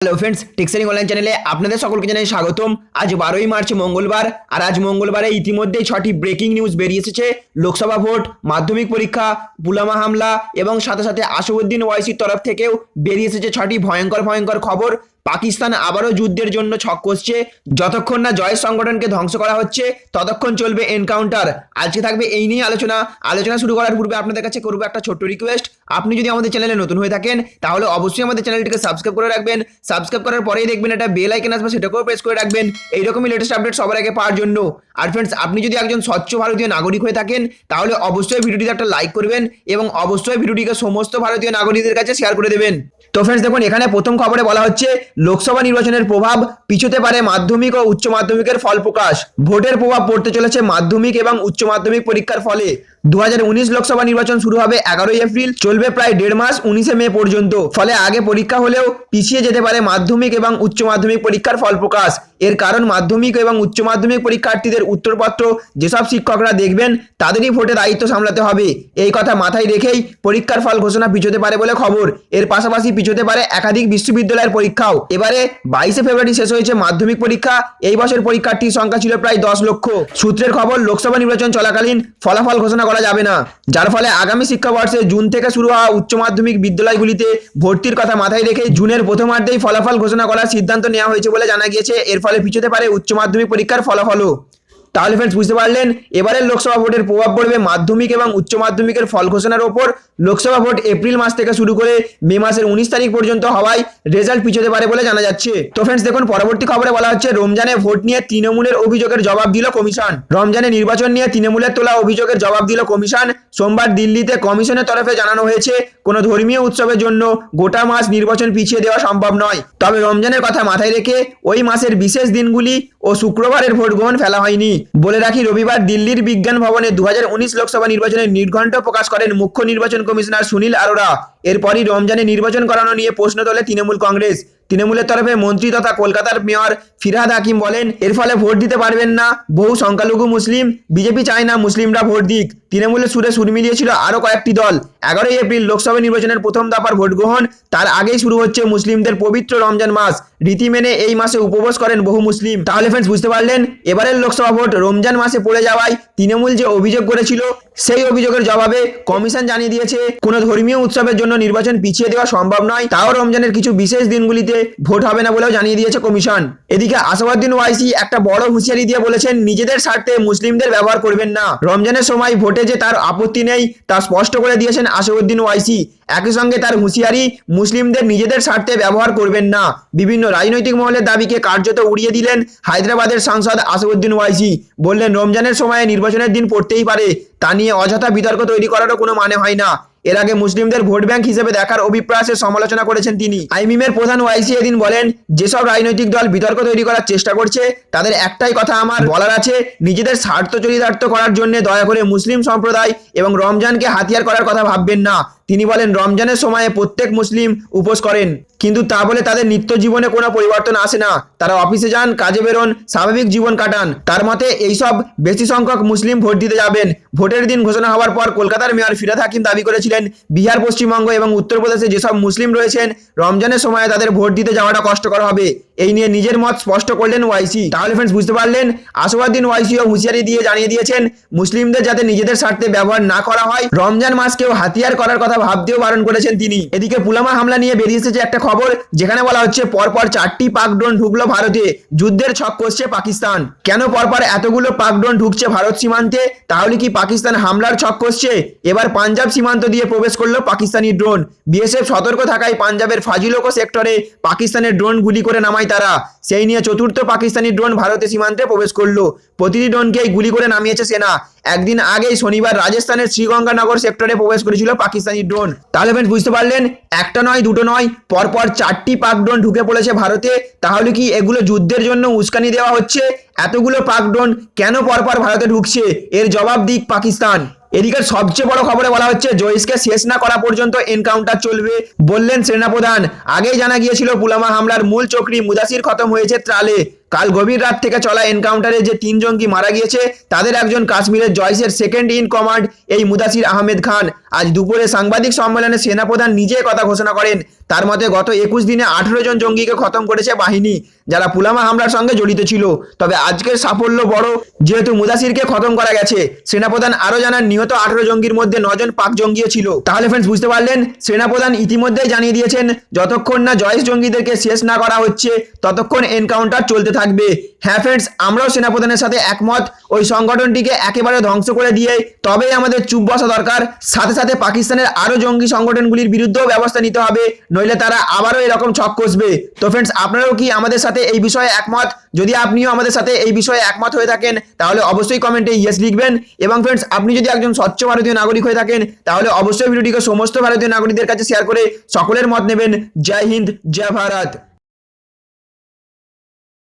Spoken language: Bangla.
হ্যালো ফ্রেন্ডস টেক্সারিং অনলাইন চ্যানেলে আপনাদের সকলকে জানাই স্বাগতম। আজ বারোই মার্চ, মঙ্গলবার, আর আজ মঙ্গলবারে ইতিমধ্যেই ছটি ব্রেকিং নিউজ বেরিয়ে এসেছে। লোকসভা ভোট, মাধ্যমিক পরীক্ষা পুলামা হামলা এবং সাথে সাথে আশুউদ্দিন ওয়াইসির তরফ থেকেও বেরিয়ে এসেছে ছটি ভয়ঙ্কর ভয়ঙ্কর খবর। পাকিস্তান আবারও যুদ্ধের জন্য ছক কষছে। যতক্ষণ না জয় সংগঠনকে ধ্বংস করা হচ্ছে, ততক্ষণ চলবে এনকাউন্টার। আজকে থাকবে এই নিয়ে আলোচনা। আলোচনা শুরু করার পূর্বে আপনাদের কাছে করব একটা ছোট্ট রিকোয়েস্ট আপনি যদি আমাদের চ্যানেলে নতুন হয়ে থাকেন, তাহলে অবশ্যই আমাদের চ্যানেলটিকে সাবস্ক্রাইব করে রাখবেন। সাবস্ক্রাইব করার পরেই দেখবেন একটা বেল আইকন আসবে, সেটাকেও প্রেস করে রাখবেন। এইরকমই লেটেস্ট আপডেট সবার আগে পাওয়ার জন্য। আর ফ্রেন্ডস আপনি যদি একজন স্বচ্ছ ভারতীয় নাগরিক হয়ে থাকেন, তাহলে অবশ্যই ভিডিওটিতে একটা লাইক করবেন এবং অবশ্যই ভিডিওটিকে সমস্ত ভারতীয় নাগরিকদের কাছে শেয়ার করে দেবেন। তো ফ্রেন্ডস দেখুন, এখানে প্রথম খবরে বলা হচ্ছে লোকসভা নির্বাচনের প্রভাব পিছুতে পারে মাধ্যমিক ও উচ্চ মাধ্যমিকের ফল প্রকাশ। ভোটের প্রভাব পড়তে চলেছে মাধ্যমিক এবং উচ্চ মাধ্যমিক পরীক্ষার ফলে। দু হাজার উনিশ লোকসভা নির্বাচন শুরু হবে এগারোই এপ্রিল। চলবে প্রায় দেড় মাস উনিশে মে পর্যন্ত। ফলে আগে পরীক্ষা হলেও পিছিয়ে যেতে পারে মাধ্যমিক এবং উচ্চ মাধ্যমিক পরীক্ষার ফল প্রকাশ। এর কারণ মাধ্যমিক এবং উচ্চ মাধ্যমিক পরীক্ষার্থীদের উত্তরপত্র, যেসব শিক্ষকরা দেখবেন, তাদেরই ভোটে দায়িত্ব সামলাতে হবে। এই কথা মাথায় রেখেই পরীক্ষার ফল ঘোষণা পিছোতে পারে বলে খবর। এর পাশাপাশি পিছোতে পারে একাধিক বিশ্ববিদ্যালয়ের পরীক্ষাও। এবারে বাইশে ফেব্রুয়ারি শেষ হয়েছে মাধ্যমিক পরীক্ষা। এই বছর পরীক্ষার্থীর সংখ্যা ছিল প্রায় দশ লক্ষ। সূত্রের খবর, লোকসভা নির্বাচন চলাকালীন ফলাফল ঘোষণা করা যাবে না। যার ফলে আগামী শিক্ষাবর্ষে জুন থেকে শুরু হওয়া উচ্চ মাধ্যমিক বিদ্যালয়গুলিতে ভর্তির কথা মাথায় রেখে জুনের প্রথমার্ধেই ফলাফল ঘোষণা করার সিদ্ধান্ত নেওয়া হয়েছে বলে জানা গিয়েছে। এর ফলে পিছুতে পারে উচ্চ মাধ্যমিক পরীক্ষার ফলাফলও। তাহলে ফ্রেন্ডস বুঝতে পারলেন এবারের লোকসভা ভোটের প্রভাব পড়বে মাধ্যমিক এবং উচ্চ মাধ্যমিকের ফল ঘোষণার ওপর। লোকসভা ভোট এপ্রিল মাস থেকে শুরু করে মে মাসের উনিশ তারিখ পর্যন্ত হওয়ায় রেজাল্ট পিছোতে পারে বলে জানা যাচ্ছে। তো ফ্রেন্ডস দেখুন, পরবর্তী খবরে বলা হচ্ছে, রমজানে ভোট নিয়ে তৃণমূলের অভিযোগের জবাব দিল কমিশন। রমজানে নির্বাচন নিয়ে তৃণমূলের তোলা অভিযোগের জবাব দিল কমিশন। সোমবার দিল্লিতে কমিশনের তরফে জানানো হয়েছে, কোনো ধর্মীয় উৎসবের জন্য গোটা মাস নির্বাচন পিছিয়ে দেওয়া সম্ভব নয়। তবে রমজানের কথা মাথায় রেখে ওই মাসের বিশেষ দিনগুলি ও শুক্রবারের ভোট গ্রহণ ফেলা হয়নি। বলে রাখি, রবিবার দিল্লির বিজ্ঞান ভবনে দু হাজার উনিশ লোকসভা নির্বাচনের নির্ঘণ্ট প্রকাশ করেন মুখ্য নির্বাচন কমিশনার সুনীল আরোরা। এরপরই রমজানে নির্বাচন করানো নিয়ে প্রশ্ন তোলে তৃণমূল কংগ্রেস। তৃণমূলের তরফে মন্ত্রী তথা কলকাতার মেয়র ফিরহাদ হাকিম বলেন, এর ফলে ভোট দিতে পারবেন না। বহু সংখ্যালঘু মুসলিম, বিজেপি চায় না মুসলিমরা ভোট দিক। তৃণমূলের সুরে সুর মিলিয়েছিল আরও কয়েকটি দল। এগারোই এপ্রিল লোকসভা নির্বাচনের প্রথম দফার ভোট গ্রহণ, তার আগেই শুরু হচ্ছে মুসলিমদের পবিত্র রমজান মাস। রীতি মেনে এই মাসে উপবাস করেন বহু মুসলিম। তাহলে ফ্রেন্ডস বুঝতে পারলেন? এবারের লোকসভা ভোট রমজান মাসে পড়ে যাওয়ায় তৃণমূল যে অভিযোগ করেছিল, সেই অভিযোগের জবাবে কমিশন জানিয়ে দিয়েছে, কোনো ধর্মীয় উৎসবের জন্য নির্বাচন পিছিয়ে দেওয়া সম্ভব নয়। তাও রমজানের কিছু বিশেষ দিনগুলিতে ভোট হবে না বলেও জানিয়ে দিয়েছে কমিশন। এদিকে আসাদুদ্দিন ওয়াইসি একটা বড় হুঁশিয়ারি দিয়ে বলেছেন, নিজেদের স্বার্থে মুসলিমদের ব্যবহার করবেন না। রমজানের সময় ভোটে যে তার আপত্তি নেই, তা স্পষ্ট করে দিয়েছেন আসাদুদ্দিন ওয়াইসি। একই সঙ্গে তার হুঁশিয়ারি, মুসলিমদের নিজেদের স্বার্থে ব্যবহার করবেন না। বিভিন্ন রাজনৈতিক মহলের দাবিকে কার্যত উড়িয়ে দিলেন হায়দ্রাবাদের সাংসদ আসাদুদ্দিন ওয়াইসি। বললেন, রমজানের সময়ে নির্বাচনের দিন পড়তেই পারে। তা নিয়ে অযথা বিতর্ক তৈরি করারও কোনো মানে হয় না। এর আগে মুসলিমদের ভোট ব্যাংক হিসেবে দেখার অভিপ্রায় সমালোচনা করেছেন তিনি। আইমিমের প্রধান ওয়াইসি এদিন বলেন, যেসব রাজনৈতিক দল বিতর্ক তৈরি করার চেষ্টা করছে, তাদের একটাই কথা আমার বলার আছে, নিজেদের স্বার্থ চরিতার্থ করার জন্য দয়া করে মুসলিম সম্প্রদায় এবং রমজানকে হাতিয়ার করার কথা ভাববেন না। তিনি বলেন, রমজানের সময়ে প্রত্যেক মুসলিম উপোস করেন, কিন্তু তা বলে তাদের নিত্য জীবনে কোনো পরিবর্তন আসে না। তারা অফিসে যান, কাজে বেরোন, স্বাভাবিক জীবন কাটান। তার মতে, এইসব বেশি সংখ্যক মুসলিম ভোট দিতে যাবেন। ভোটের দিন ঘোষণা হওয়ার পর কলকাতার মেয়র ফিরাদ হাকিম দাবি করেছিলেন, বিহার, পশ্চিমবঙ্গ এবং উত্তরপ্রদেশে যেসব মুসলিম রয়েছেন, রমজানের সময়ে তাদের ভোট দিতে যাওয়াটা কষ্টকর হবে। এই নিয়ে নিজের মত স্পষ্ট করলেন ওয়াইসি তাহলে ফ্রেন্ডস বুঝতে পারলেন? আসাদুদ্দিন ওয়াইসিও হুঁশিয়ারি দিয়ে জানিয়ে দিয়েছেন, মুসলিমদের যাতে নিজেদের স্বার্থে ব্যবহার না করা হয়। রমজান মাসকেও হাতিয়ার করার কথা ভাবতেও বারণ করেছেন তিনি। এদিকে পুলামা হামলা নিয়ে বেরিয়ে এসেছে একটা খবর, যেখানে বলা হচ্ছে পরপর চারটি পাক ড্রোন ঢুকলো ভারতে। যুদ্ধের ছক কষছে পাকিস্তান। কেন পরপর এতগুলো পাক ড্রোন ঢুকছে ভারত সীমান্তে? তাহলে কি পাকিস্তান হামলার ছক কষছে? এবার পাঞ্জাব সীমান্ত দিয়ে প্রবেশ করল পাকিস্তানি ড্রোন। বিএসএফ সতর্ক থাকায় পাঞ্জাবের ফাজিলোকো সেক্টরে পাকিস্তানের ড্রোন গুলি করে নামায় তারা। সেই নিয়ে চতুর্থ পাকিস্তানি ড্রোন ভারতের সীমান্তে প্রবেশ করল। প্রতিটি ড্রোনকেই গুলি করে নামিয়েছে সেনা। একদিন আগেই শনিবার রাজস্থানের শ্রীগঙ্গানগর সেক্টরে প্রবেশ করেছিল পাকিস্তানি ড্রোন। তাহলে ফ্রেন্ডস বুঝতে পারলেন? একটা নয়, দুটো নয়, পরপর চারটি পাক ড্রোন ঢুকে পড়েছে ভারতে। তাহলে কি এগুলো যুদ্ধের জন্য উস্কানি দেওয়া হচ্ছে? এতগুলো পাক ড্রোন কেন পরপর ভারতে ঢুকছে? এর জবাব দিক পাকিস্তান। এদিকের সবচেয়ে বড় খবরে বলা হচ্ছে, জয়েশকে শেষ না করা পর্যন্ত এনকাউন্টার চলবে বললেন সেনাপ্রধান। আগেই জানা গিয়েছিল পুলামা হামলার মূল চক্রী মুদাসির খতম হয়েছে ত্রালে। কাল গভীর রাত থেকে চলা এনকাউন্টারে যে তিন জঙ্গি মারা গিয়েছে, তাদের একজন কাশ্মীরের জয়সের সেকেন্ড ইন কমান্ড এই মুদাসির আহমেদ খান। আজ দুপুরে সাংবাদিক সম্মেলনে সেনাপ্রধান নিজে কথা ঘোষণা করেন। তার মতে, গত একুশ দিনে আঠেরো জন জঙ্গিকে খতম করেছে বাহিনী, যারা পুলামা হামলার সঙ্গে জড়িত ছিল। তবে আজকের সাফল্য বড়, যেহেতু মুদাসিরকে খতম করা গেছে। সেনাপ্রধান আরও জানান, নিহত আঠেরো জঙ্গির মধ্যে নজন পাক জঙ্গিও ছিল। তাহলে ফ্রেন্ডস বুঝতে পারলেন, সেনাপ্রধান ইতিমধ্যেই জানিয়ে দিয়েছেন, যতক্ষণ না জয়েশ জঙ্গিদেরকে শেষ না করা হচ্ছে, ততক্ষণ এনকাউন্টার চলতে থাকবে। হ্যাঁ ফ্রেন্ডস আমরাও সেনাপ্রধানের সাথে একমত। ওই সংগঠনটিকে একেবারে ধ্বংস করে দিয়ে তবেই আমাদের চুপ বসা দরকার। সাথে সাথে পাকিস্তানের আরও জঙ্গি সংগঠনগুলির বিরুদ্ধেও ব্যবস্থা নিতে হবে, নইলে তারা আবারও এরকম ছক কষবে। তো ফ্রেন্ডস আপনারাও কি আমাদের সাথে এই বিষয়ে একমত? যদি আপনিও আমাদের সাথে এই বিষয়ে একমত হয়ে থাকেন, তাহলে অবশ্যই কমেন্টে ইয়েস লিখবেন। এবং ফ্রেন্ডস আপনি যদি একজন স্বচ্ছ ভারতীয় নাগরিক হয়ে থাকেন, তাহলে অবশ্যই ভিডিওটিকে সমস্ত ভারতীয় নাগরিকদের কাছে শেয়ার করে সকলের মত নেবেন। জয় হিন্দ, জয় ভারত।